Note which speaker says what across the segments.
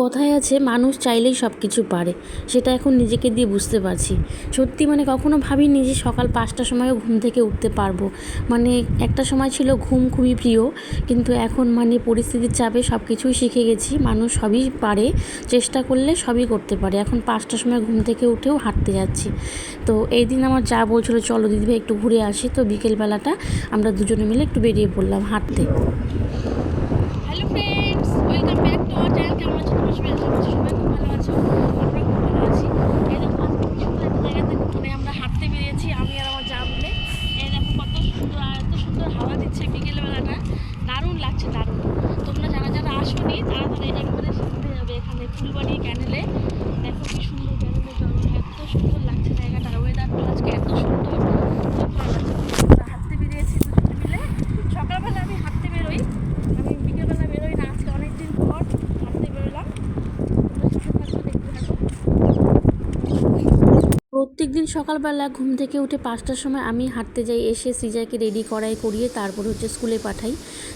Speaker 1: কথায় আছে, মানুষ চাইলেই সব কিছু পারে। সেটা এখন নিজেকে দিয়ে বুঝতে পারছি। সত্যি মানে কখনো ভাবিনি যে সকাল পাঁচটার সময়ও ঘুম থেকে উঠতে পারব। মানে একটা সময় ছিল ঘুম খুবই প্রিয়, কিন্তু এখন মানে পরিস্থিতির চাপে সব কিছুই শিখে গেছি। মানুষ সবই পারে, চেষ্টা করলে সবই করতে পারে। এখন পাঁচটার সময় ঘুম থেকে উঠেও হাঁটতে যাচ্ছি। তো এই দিন আমার যা বলছিল, চলো দিদিভাই একটু ঘুরে আসি। তো বিকেলবেলাটা আমরা দুজনে মিলে একটু বেরিয়ে পড়লাম হাঁটতে।
Speaker 2: Hello friends welcome back to কেমন আছো? তোমার সবাই আশা খুব ভালো আছো? আমরা খুব ভালো আছি। এই দেখো সুন্দর একটা জায়গাতে মানে আমরা হাঁটতে বেরিয়েছি, আমি আর আমার বলে এই দেখো সুন্দর এত সুন্দর হাওয়া দিচ্ছে বিকেলবেলাটা। দারুণ লাগছে, দারুণ। তোমরা যারা যারা আসোনি তারা তারা একবারে শিখতে যাবে এখানে ফুলবাড়ি ক্যানেলে। দেখো কি সুন্দর ক্যানেলে জল, এত সুন্দর লাগছে জায়গাটা ওয়েদারটা আজকে এত সুন্দর খুব ভালো লাগছে আমরা হাঁটতে বেরিয়েছি দুজনে মিলে সকালবেলা আমি হাঁটতে বেরোই আমি বিকেলবেলা বেরোই না আজকে অনেকদিন পর হাঁটতে বেরোলাম তোমরা সাথে থাকো দেখতে থাকো
Speaker 1: প্রত্যেক দিন সকালবেলা ঘুম থেকে উঠে পাঁচটার সময় আমি হাঁটতে যাই, এসে সৃজাকে রেডি করাই, করিয়ে তারপর হচ্ছে স্কুলে পাঠাই।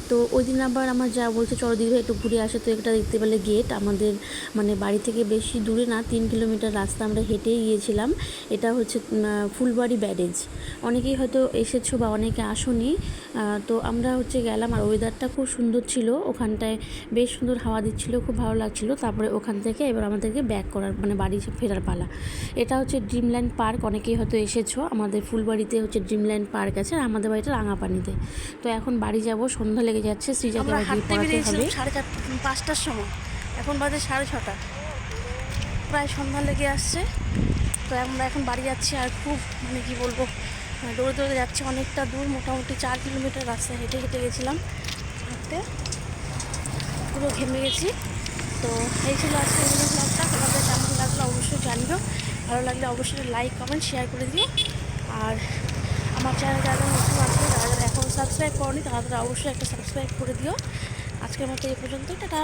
Speaker 1: তো ওই দিন আবার আমার যা বলছে, চলো দিদি একটু ঘুরে আসে। তো একটা দেখতে পেলে গেট আমাদের মানে বাড়ি থেকে বেশি দূরে না, তিন কিলোমিটার রাস্তা আমরা হেঁটেই গিয়েছিলাম। এটা হচ্ছে ফুলবাড়ি ব্যারেজ। অনেকেই হয়তো এসেছ বা অনেকে আসোনি। তো আমরা হচ্ছে গেলাম আর ওয়েদারটা খুব সুন্দর ছিল। ওখানটায় বেশ সুন্দর হাওয়া দিচ্ছিল, খুব ভালো লাগছিল। তারপরে ওখান থেকে এবার আমাদেরকে ব্যাক করার মানে বাড়ি ফেরার পালা। এটা হচ্ছে ড্রিমল্যান্ড পার্ক অনেকেই হয়তো এসেছ। আমাদের ফুলবাড়িতে হচ্ছে ড্রিমল্যান্ড পার্ক আছে আর আমাদের বাড়িটা রাঙাপানিতে। তো এখন বাড়ি যাব সন্ধ্যা লেগে যাচ্ছে
Speaker 2: হাঁটতে
Speaker 1: পড়াতে হবে।
Speaker 2: সাড়ে চার পাঁচটার সময়। এখন বাজে সাড়ে ছটা। প্রায় সন্ধ্যা লেগে আসছে। তো আমরা এখন বাড়ি যাচ্ছি আর খুব মানে কি বলব আহ, দৌড়ে দৌড়ে যাচ্ছি। অনেকটা দূর মোটামুটি চার কিলোমিটার রাস্তা হেঁটে হেঁটে গেছিলাম হাঁটতে। পুরো ঘেমে গেছি। তো এই ছিল আজকে মিনি ব্লগটা তোমাদের কেমন লাগল অবশ্যই জানিও ভালো লাগলে অবশ্যই লাইক কমেন্ট শেয়ার করে দিও। আর আমার চ্যানেল যারা নতুন আছে, তারা এখন সাবস্ক্রাইব করনি, তারা অবশ্যই একটা সাবস্ক্রাইব করে দিও। আজকের মতো এই পর্যন্ত টাটা।